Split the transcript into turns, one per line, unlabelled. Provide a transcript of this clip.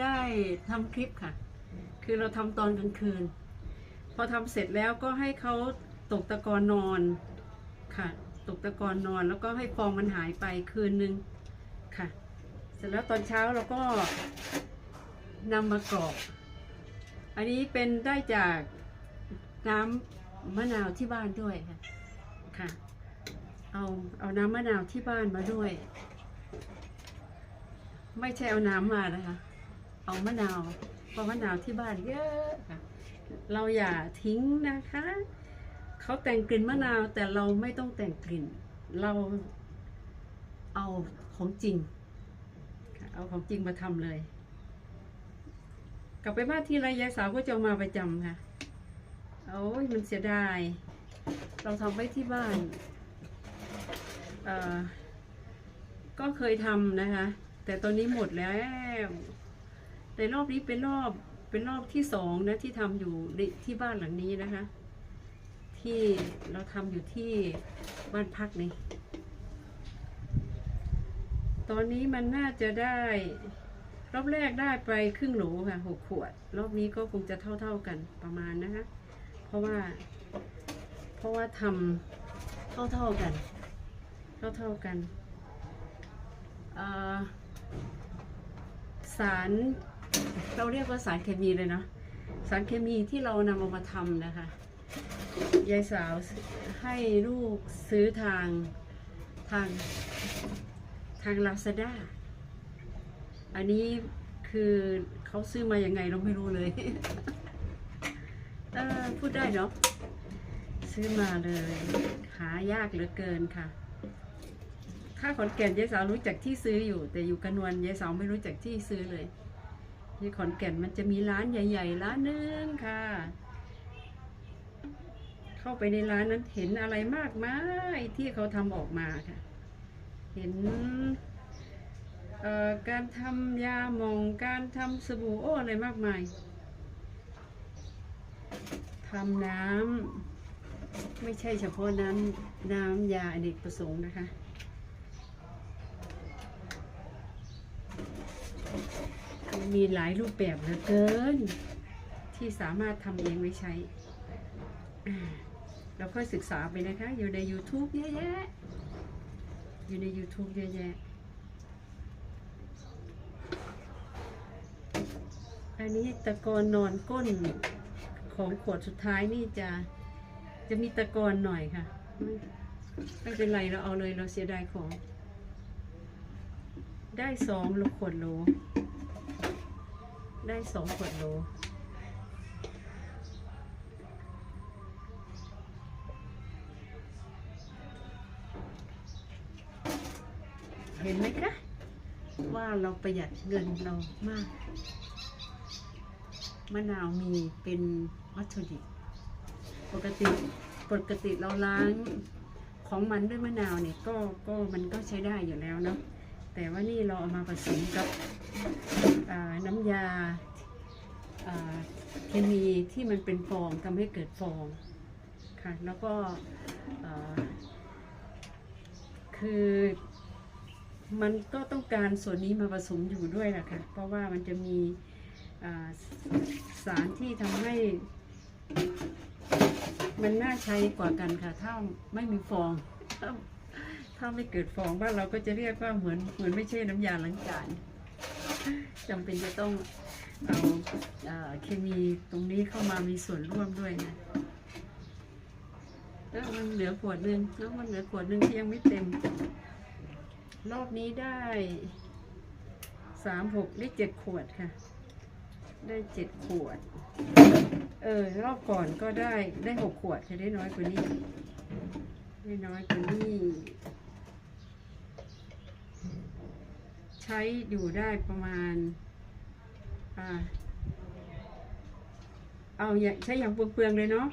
ได้ทำคลิปค่ะ คือเราทำตอนกลางคืน พอทำเสร็จแล้วก็ให้เขาตกตะกอนนอนค่ะ ตกตะกอนนอนแล้วก็ให้ฟองมันหายไปคืนนึงค่ะ เสร็จแล้วตอนเช้าเราก็นำมากรอก อันนี้เป็นได้จากน้ำมะนาวที่บ้านด้วยค่ะค่ะ เอาเอาน้ำมะนาวที่บ้านมาด้วย ไม่ใช่เอาน้ำมานะคะ เอามะนาวเพราะมะนาวที่บ้านเยอะค่ะ เราอย่าทิ้งนะคะเขาแต่งกลิ่นมะนาวแต่เราไม่ต้องแต่งกลิ่น เราเอาของจริงเอาของจริงมาทำเลย กลับไปบ้านที่ไรยายสาวก็จะมาประจำค่ะโอ้ยมันเสียดาย เราทำไว้ที่บ้านก็เคยทำนะคะ แต่ตอนนี้หมดแล้ว ในรอบนี้เป็นรอบเป็นรอบที่สองนะที่ทำอยู่ที่บ้านหลังนี้นะคะ ที่เราทำอยู่ที่บ้านพักนี้ตอนนี้มันน่าจะได้ รอบแรกได้ไปครึ่งโหลค่ะหกขวด รอบนี้ก็คงจะเท่า ๆกันประมาณนะคะ เพราะว่า เพราะว่าทำเท่าๆกัน เท่าๆกันสาร เราเรียกว่าสารเคมีเลยเนาะสารเคมีที่เรานำเอามาทำนะคะ ยายสาวให้ลูกซื้อทางทางทางลาซาด้า อันนี้คือเขาซื้อมาอยังไงเราไม่รู้เลยเพูดได้เนาะ ซื้อมาเลย หายากเหลือเกินค่ะ ถ้าขอนแก่นยายสาวรู้จักที่ซื้ออยู่ แต่อยู่กระนวลยายสาวไม่รู้จักที่ซื้อเลย ที่ขอนแก่นมันจะมีร้านใหญ่ ๆ ร้านนึงค่ะ เข้าไปในร้านนั้นเห็นอะไรมากมายที่เขาทำออกมาค่ะ เห็นการทำยาหมองการทำสบู่โอ้อะไรมากมายทำน้ำไม่ใช่เฉพาะน้ำน้ำยาอเนกประสงค์นะคะ มีหลายรูปแบบเหลือเกิน ที่สามารถทำเองไว้ใช้ เราค่อยศึกษาไปนะคะ อยู่ใน YouTube เยอะแยะ อยู่ใน YouTube เยอะแยะ อันนี้ตะกอนนอนก้นของขวดสุดท้ายนี่จะจะมีตะกอนหน่อยค่ะไม่ไม่เป็นไรเราเอาเลยเราเสียดายของ ได้สองลูกขวดโหล ได้สองขวดโลเห็นไหมคะ ว่าเราประหยัดเงินเรามาก มะนาวมีเป็นวัตถุดิบปกติปกติเราล้างของมันด้วยมะนาวเนี่ยก็ก็มันก็ใช้ได้อยู่แล้วเนาะ แต่ว่านี่เราเอามาผสมกับน้ำยาอ่าเคมีที่มันเป็นฟองทำให้เกิดฟองค่ะแล้วก็คือมันก็ต้องการส่วนนี้มาผสมอยู่ด้วยแหละค่ะ เพราะว่ามันจะมีสารที่ทำให้ มันน่าใช้กว่ากันค่ะ ถ้าไม่มีฟอง ถ้าไม่เกิดฟองบ้านเราก็จะเรียกว่าเหมือนเหมือนไม่ใช่น้ำยาล้างจานจำเป็นจะต้องเอาเคมีตรงนี้เข้ามามีส่วนร่วมด้วยนะแล้วมันเหลือขวดหนึ่งแล้วมันเหลือขวดหนึ่งที่ยังไม่เต็ม รอบนี้ได้สามหกได้เจ็ดขวดค่ะ ได้เจ็ดขวด เออ รอบก่อนก็ได้ได้หกขวดค่ะได้น้อยกว่านี้ ได้น้อยกว่านี้ ใช้อยู่ได้ประมาณอ่าเอาอย่าใช้อย่างเปลืองๆเลยเนาะ